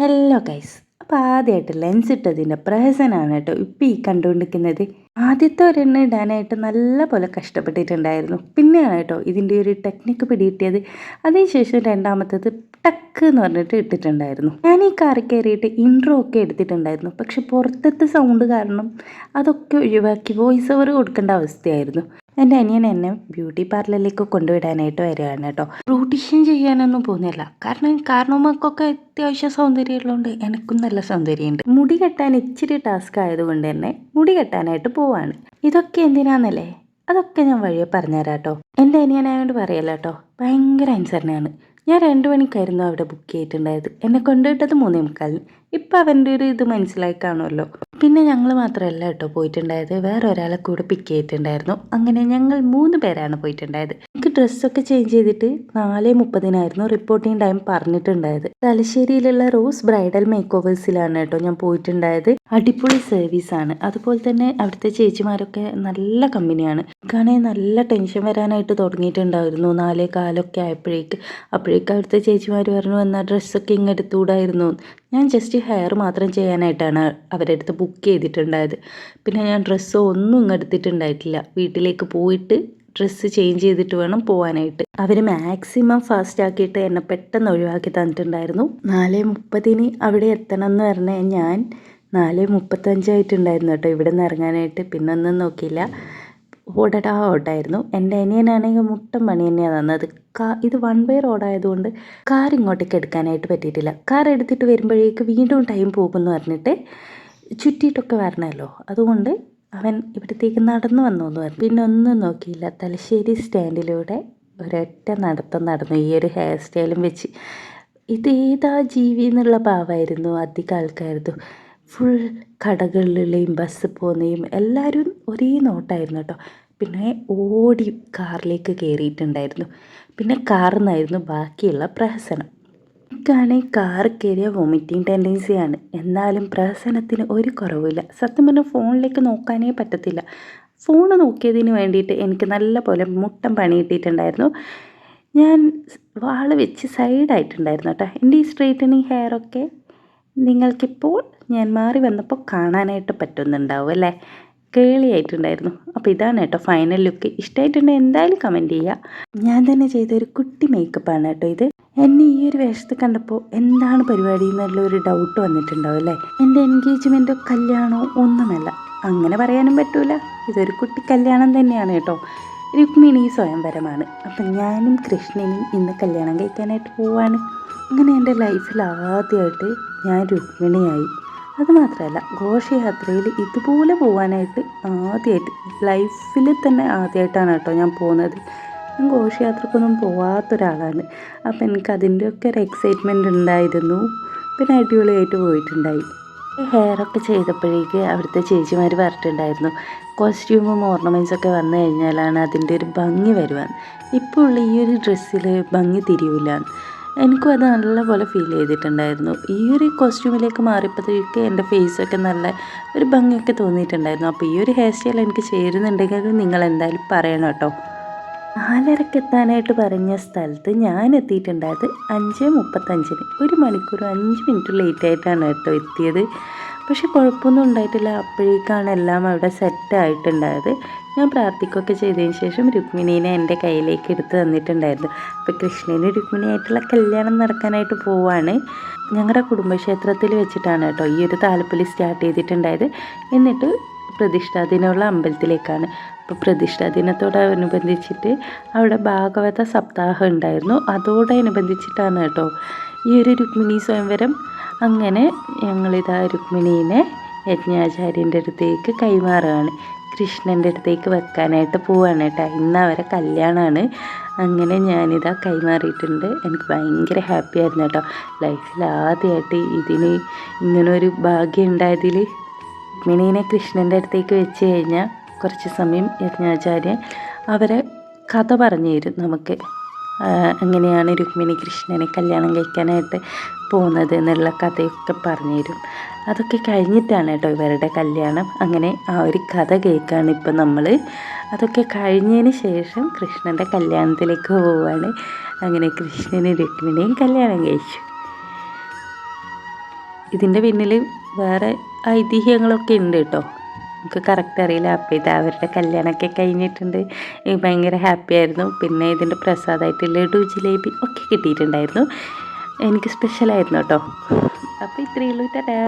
Hello guys അപ്പോൾ ആദ്യമായിട്ട് lens ഇട്ടതിന്റെ പ്രഹസനാണ് കേട്ടോ ഇപ്പം ഈ കണ്ടുകൊണ്ടിരിക്കുന്നത്. ആദ്യത്തെ ഒരെണ്ണം ഇടാനായിട്ട് നല്ല പോലെ കഷ്ടപ്പെട്ടിട്ടുണ്ടായിരുന്നു. പിന്നെയാണ് കേട്ടോ ഇതിന്റെ ഒരു ടെക്നിക്ക് പിടികിട്ടിയത്. അതിനുശേഷം രണ്ടാമത്തേത് ടക്ക് എന്ന് പറഞ്ഞിട്ട് ഇട്ടിട്ടുണ്ടായിരുന്നു. ഞാൻ ഈ കാറി കയറിയിട്ട് ഇൻട്രോ ഒക്കെ എടുത്തിട്ടുണ്ടായിരുന്നു. പക്ഷെ പുറത്തത്തെ സൗണ്ട് കാരണം അതൊക്കെ ഒഴിവാക്കി വോയിസ് ഓവർ കൊടുക്കേണ്ട അവസ്ഥയായിരുന്നു. എന്റെ അനിയൻ എന്നെ ബ്യൂട്ടി പാർലറിലേക്ക് കൊണ്ടുവിടാനായിട്ട് വരികയാണ് കേട്ടോ. ബ്യൂട്ടീഷ്യൻ ചെയ്യാനൊന്നും പോകുന്നില്ല. കാരണം കാരണവന്മാർക്കൊക്കെ അത്യാവശ്യം സൗന്ദര്യം ഉള്ളതുകൊണ്ട് എനിക്കും നല്ല സൗന്ദര്യമുണ്ട്. മുടി കെട്ടാൻ ഇച്ചിരി ടാസ്ക് ആയതുകൊണ്ട് തന്നെ മുടി കെട്ടാനായിട്ട് പോവാണ്. ഇതൊക്കെ എന്തിനാന്നല്ലേ? അതൊക്കെ ഞാൻ വഴിയെ പറഞ്ഞുതരാം കേട്ടോ. എന്റെ അനിയനായോണ്ട് പറയല്ല കേട്ടോ. ഭയങ്കര അനുസരണയാണ്. ഞാൻ രണ്ട് മണിക്കായിരുന്നു അവിടെ ബുക്ക് ചെയ്തിട്ടുണ്ടായത്. എന്നെ കൊണ്ടുവിട്ടത് മൂന്നേ മുക്കാലിന് ഇപ്പം അവന്റെ ഒരു ഇത് മനസ്സിലായി കാണുമല്ലോ. പിന്നെ ഞങ്ങൾ മാത്രമല്ല കേട്ടോ പോയിട്ടുണ്ടായത്. വേറെ ഒരാളെ കൂടെ പിക്ക് ചെയ്തിട്ടുണ്ടായിരുന്നു. അങ്ങനെ ഞങ്ങൾ മൂന്ന് പേരാണ് പോയിട്ടുണ്ടായത്. എനിക്ക് ഡ്രസ്സൊക്കെ ചേഞ്ച് ചെയ്തിട്ട് നാല് മുപ്പതിനായിരുന്നു റിപ്പോർട്ടിംഗ് ടൈം പറഞ്ഞിട്ടുണ്ടായത്. തലശ്ശേരിയിലുള്ള റോസ് ബ്രൈഡൽ മേക്ക് ഓവേഴ്സിലാണ് കേട്ടോ ഞാൻ പോയിട്ടുണ്ടായത്. അടിപൊളി സർവീസ് ആണ്. അതുപോലെ തന്നെ അവിടുത്തെ ചേച്ചിമാരൊക്കെ നല്ല കമ്പനിയാണ് എനിക്കാണെങ്കിൽ നല്ല ടെൻഷൻ വരാനായിട്ട് തുടങ്ങിയിട്ടുണ്ടായിരുന്നു നാലേ കാലൊക്കെ ആയപ്പോഴേക്ക്. അപ്പോഴേക്ക് അവിടുത്തെ ചേച്ചിമാർ പറഞ്ഞു എന്നാൽ ഡ്രസ്സൊക്കെ ഇങ്ങെടുത്തൂടായിരുന്നു ഞാൻ ജസ്റ്റ് ഹെയർ മാത്രം ചെയ്യാനായിട്ടാണ് അവരുടെ അടുത്ത് ബുക്ക് ചെയ്തിട്ടുണ്ടായത്. പിന്നെ ഞാൻ ഡ്രസ്സോ ഒന്നും ഇങ്ങ് എടുത്തിട്ടുണ്ടായിട്ടില്ല. വീട്ടിലേക്ക് പോയിട്ട് ഡ്രസ്സ് ചേഞ്ച് ചെയ്തിട്ട് വേണം പോകാനായിട്ട് അവർ മാക്സിമം ഫാസ്റ്റ് ആക്കിയിട്ട് എന്നെ പെട്ടെന്ന് ഒഴിവാക്കി തന്നിട്ടുണ്ടായിരുന്നു. നാല് മുപ്പതിന് അവിടെ എത്തണം എന്ന് പറഞ്ഞാൽ ഞാൻ നാല് മുപ്പത്തഞ്ചായിട്ടുണ്ടായിരുന്നു കേട്ടോ ഇവിടെ നിന്ന് ഇറങ്ങാനായിട്ട്. പിന്നെ ഒന്നും നോക്കിയില്ല. ഓടടാ ഓട്ടായിരുന്നു എന്റെ അനിയനാണെങ്കിൽ മുട്ടം പണി തന്നെയാണ് തന്നത്. കാ ഇത് വൺ വേ റോഡായതുകൊണ്ട് കാർ ഇങ്ങോട്ടേക്ക് എടുക്കാനായിട്ട് പറ്റിയിട്ടില്ല. കാർ എടുത്തിട്ട് വരുമ്പോഴേക്ക് വീണ്ടും ടൈം പോകുമെന്ന് പറഞ്ഞിട്ട് ചുറ്റിയിട്ടൊക്കെ വരണമല്ലോ. അതുകൊണ്ട് അവൻ ഇവിടത്തേക്ക് നടന്നു വന്നു എന്ന് പറഞ്ഞു. പിന്നെ ഒന്നും നോക്കിയില്ല. തലശ്ശേരി സ്റ്റാൻഡിലൂടെ ഒരൊറ്റ നടത്തം നടന്നു. ഈ ഒരു ഹെയർ സ്റ്റൈലും വെച്ച്. ഇത് ഏതാ ജീവി എന്നുള്ള ഭാവമായിരുന്നു അധികം ആൾക്കാരതും. ഫുൾ കടകളിലെയും ബസ് പോകുന്നതും എല്ലാവരും ഒരേ നോട്ടായിരുന്നു കേട്ടോ. പിന്നെ ഓടി കാറിലേക്ക് കയറിയിട്ടുണ്ടായിരുന്നു. പിന്നെ കാറിൽ നിന്നായിരുന്നു ബാക്കിയുള്ള പ്രഹസനം. എനിക്കാണെങ്കിൽ കാറ് കയറിയ വൊമിറ്റിംഗ് ടെൻഡൻസിയാണ് എന്നാലും പ്രഹസനത്തിന് ഒരു കുറവില്ല സത്യം പറഞ്ഞാൽ ഫോണിലേക്ക് നോക്കാനേ പറ്റത്തില്ല. ഫോൺ നോക്കിയതിന് വേണ്ടിയിട്ട് എനിക്ക് നല്ല പോലെ മുട്ടം പണിയിട്ടിട്ടുണ്ടായിരുന്നു ഞാൻ വാൾ വെച്ച് സൈഡായിട്ടുണ്ടായിരുന്നു കേട്ടോ. എന്റെ ഈ സ്ട്രെയിറ്റനിങ് ഹെയറൊക്കെ നിങ്ങൾക്കിപ്പോൾ ഞാൻ മാറി വന്നപ്പോൾ കാണാനായിട്ട് പറ്റുന്നുണ്ടാവും അല്ലേ? കേളിയായിട്ടുണ്ടായിരുന്നു അപ്പോൾ ഇതാണ് കേട്ടോ ഫൈനൽ ലുക്ക് ഇഷ്ടമായിട്ടുണ്ടെങ്കിൽ എന്തായാലും കമന്റ് ചെയ്യുക. ഞാൻ തന്നെ ചെയ്ത ഒരു കുട്ടി മേക്കപ്പാണ് കേട്ടോ ഇത്. എന്നെ ഈ ഒരു വേഷത്ത് കണ്ടപ്പോൾ എന്താണ് പരിപാടി എന്നുള്ള ഒരു ഡൗട്ട് വന്നിട്ടുണ്ടാവും അല്ലേ? എന്റെ എൻഗേജ്മെന്റോ കല്യാണമോ ഒന്നുമല്ല. അങ്ങനെ പറയാനും പറ്റൂല. ഇതൊരു കുട്ടി കല്യാണം തന്നെയാണ് കേട്ടോ. രുക്മിണി സ്വയംവരമാണ്. അപ്പം ഞാനും കൃഷ്ണനും ഇന്ന് കല്യാണം കഴിക്കാനായിട്ട് പോവാണ്. അങ്ങനെ എന്റെ ലൈഫിൽ ആദ്യമായിട്ട് ഞാൻ രുക്മിണിയായി. അതുമാത്രമല്ല ഘോഷയാത്രയിൽ ഇതുപോലെ പോകാനായിട്ട് ആദ്യമായിട്ട് ലൈഫിൽ തന്നെ ആദ്യമായിട്ടാണ് കേട്ടോ ഞാൻ പോകുന്നത്. ഞാൻ ഘോഷയാത്രക്കൊന്നും പോവാത്ത ഒരാളാണ്. അപ്പം എനിക്ക് അതിന്റെയൊക്കെ ഒരു എക്സൈറ്റ്മെന്റ് ഉണ്ടായിരുന്നു. പിന്നെ അടിപൊളിയായിട്ട് പോയിട്ടുണ്ടായി. ഹെയറൊക്കെ ചെയ്തപ്പോഴേക്ക് അവിടുത്തെ ചേച്ചിമാർ പറഞ്ഞിട്ടുണ്ടായിരുന്നു കോസ്റ്റ്യൂമും ഓർണമെന്റ്സ് ഒക്കെ വന്നു കഴിഞ്ഞാലാണ് അതിന്റെ ഒരു ഭംഗി വരുവാൻ. ഇപ്പോൾ ഉള്ള ഈ ഒരു ഡ്രസ്സിൽ ഭംഗി തിരിയൂല എനിക്കും അത് നല്ലപോലെ ഫീൽ ചെയ്തിട്ടുണ്ടായിരുന്നു. ഈ ഒരു കോസ്റ്റ്യൂമിലേക്ക് മാറിയപ്പോഴത്തേക്ക് എന്റെ ഫേസൊക്കെ നല്ല ഒരു ഭംഗിയൊക്കെ തോന്നിയിട്ടുണ്ടായിരുന്നു. അപ്പോൾ ഈ ഒരു ഹെയർ സ്റ്റൈൽ എനിക്ക് ചേരുന്നുണ്ടെങ്കിൽ നിങ്ങൾ എന്തായാലും പറയണം കേട്ടോ. നാലരക്ക് എത്താനായിട്ട് പറഞ്ഞ സ്ഥലത്ത് ഞാൻ എത്തിയിട്ടുണ്ടായത് അഞ്ച് മുപ്പത്തഞ്ചിന്. ഒരു മണിക്കൂർ അഞ്ച് മിനിറ്റ് ലേറ്റ് ആയിട്ടാണ് കേട്ടോ എത്തിയത്. പക്ഷെ കുഴപ്പമൊന്നും ഉണ്ടായിട്ടില്ല. അപ്പോഴേക്കാണ് എല്ലാം അവിടെ സെറ്റ് ആയിട്ടുണ്ടായത്. ഞാൻ പ്രാർത്ഥിക്കുകയൊക്കെ ചെയ്തതിന് ശേഷം രുക്മിണീനെ എന്റെ കയ്യിലേക്ക് എടുത്ത് തന്നിട്ടുണ്ടായിരുന്നു. അപ്പോൾ കൃഷ്ണനും രുക്മിണിയായിട്ടുള്ള കല്യാണം നടക്കാനായിട്ട് പോവാണ്. ഞങ്ങളുടെ കുടുംബക്ഷേത്രത്തിൽ വെച്ചിട്ടാണ് കേട്ടോ ഈ ഒരു താലപ്പൊലി സ്റ്റാർട്ട് ചെയ്തിട്ടുണ്ടായത്. എന്നിട്ട് പ്രതിഷ്ഠാ ദിനമുള്ള അമ്പലത്തിലേക്കാണ്. അപ്പോൾ പ്രതിഷ്ഠാ ദിനത്തോടനുബന്ധിച്ചിട്ട് അവിടെ ഭാഗവത സപ്താഹം ഉണ്ടായിരുന്നു. അതോടനുബന്ധിച്ചിട്ടാണ് കേട്ടോ ഈ ഒരു രുക്മിണി സ്വയംവരം അങ്ങനെ ഞങ്ങളിതാ രുക്മിണീനെ യജ്ഞാചാര്യന്റെ അടുത്തേക്ക് കൈമാറുകയാണ്. കൃഷ്ണന്റെ അടുത്തേക്ക് വെക്കാനായിട്ട് പോവാണ് കേട്ടോ. ഇന്ന് അവരെ കല്യാണമാണ്. അങ്ങനെ ഞാനിതാ കൈമാറിയിട്ടുണ്ട്. എനിക്ക് ഭയങ്കര ഹാപ്പി ആയിരുന്നു കേട്ടോ. ലൈഫിൽ ആദ്യമായിട്ട് ഇതിന് ഇങ്ങനൊരു ഭാഗ്യം ഉണ്ടായതിൽ രുക്മിണീനെ കൃഷ്ണന്റെ അടുത്തേക്ക് വെച്ച് കഴിഞ്ഞാൽ കുറച്ച് സമയം യജ്ഞാചാര്യൻ അവരെ കഥ പറഞ്ഞു തരും നമുക്ക്. ആ, എങ്ങനെയാണ് രുക്മിണി കൃഷ്ണനെ കല്യാണം കഴിക്കാനായിട്ട് പോകുന്നത് എന്നുള്ള കഥയൊക്കെ പറഞ്ഞുതരും. അതൊക്കെ കഴിഞ്ഞിട്ടാണ് കേട്ടോ ഇവരുടെ കല്യാണം. അങ്ങനെ ആ ഒരു കഥ കേൾക്കുകയാണ് ഇപ്പം നമ്മൾ അതൊക്കെ കഴിഞ്ഞതിന് ശേഷം കൃഷ്ണന്റെ കല്യാണത്തിലേക്ക് പോവുകയാണ്. അങ്ങനെ കൃഷ്ണനും രുക്മിണിയും കല്യാണം കഴിച്ചു. ഇതിന്റെ പിന്നിൽ വേറെ ഐതിഹ്യങ്ങളൊക്കെ ഉണ്ട് കേട്ടോ. നമുക്ക് കറക്റ്റ് അറിയില്ല. അപ്പോൾ ഇത് അവരുടെ കല്യാണമൊക്കെ കഴിഞ്ഞിട്ടുണ്ട്. ഭയങ്കര ഹാപ്പി ആയിരുന്നു. പിന്നെ ഇതിന്റെ പ്രസാദമായിട്ട് ലഡു ജിലേബി ഒക്കെ കിട്ടിയിട്ടുണ്ടായിരുന്നു. എനിക്ക് സ്പെഷ്യലായിരുന്നു കേട്ടോ. അപ്പോൾ ഇത്രയേ ഉള്ളൂ. ടാറ്റാ